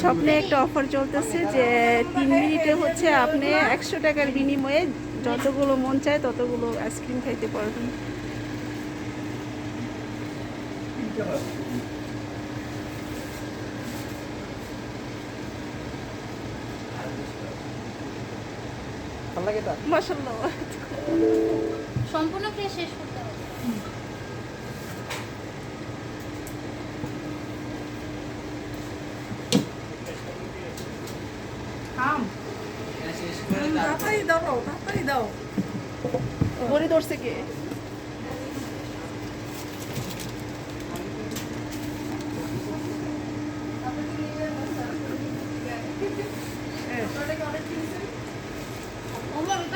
স্বপ্নে একটা অফার চলতেছে যে তিন মিনিটে হচ্ছে আপনি একশো টাকার বিনিময়ে যতগুলো মন চায় ততগুলো আইসক্রিম খাইতে পারবেন। সম্পূর্ণ খেয়ে শেষ করতে হবে। তাড়াতাড়ি দাও তাড়াতাড়ি দাও। বড়ি ধরছে কে? ওমর ওই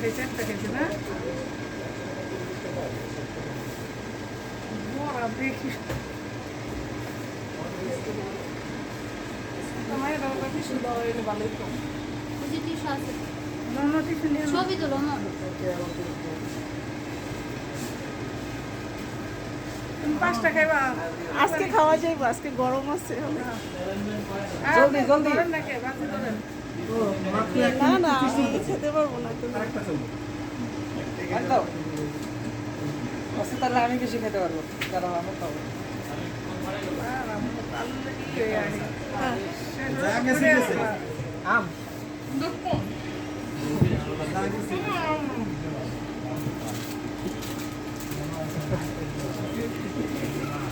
খেয়েছে একটা খেয়েছে না দেখি বাবা ভালোই তো আছে। ছবি তোলো পাঁচটা খাইবা আজকে খাওয়া যাইব আজকে গরম আছে। জলদি, জলদি। ধরেন না কে ধরেন না না আমি খেতে পারব না আচ্ছা তাহলে আমি বেশি খেতে পারব কারণ আমরা হয়ে হ্যাঁ। আম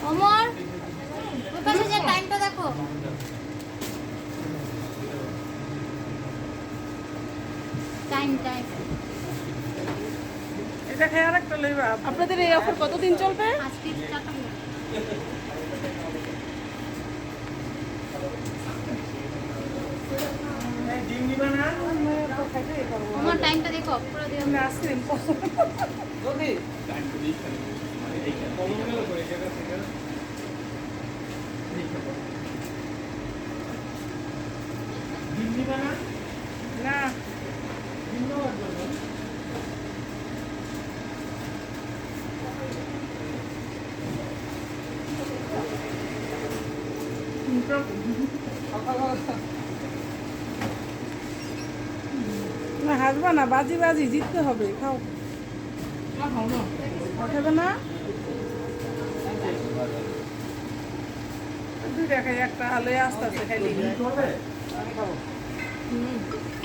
ওমর ওই পাশে যে টাইমটা দেখো টাইম টাইম এটা খেয়ে আরেকটা লইবা। আপনাদের এই অফার কতদিন চলবে? আজকে চারটা মিনিট। টাইমটা দেখো পুরো আইসক্রিম পছন্দ জলদি না না হাসবা না বাজি বাজি জিততে হবে খাও। খাবে না? দুইটা খাই একটা আলোয় আস্তে আস্তে আমি খাব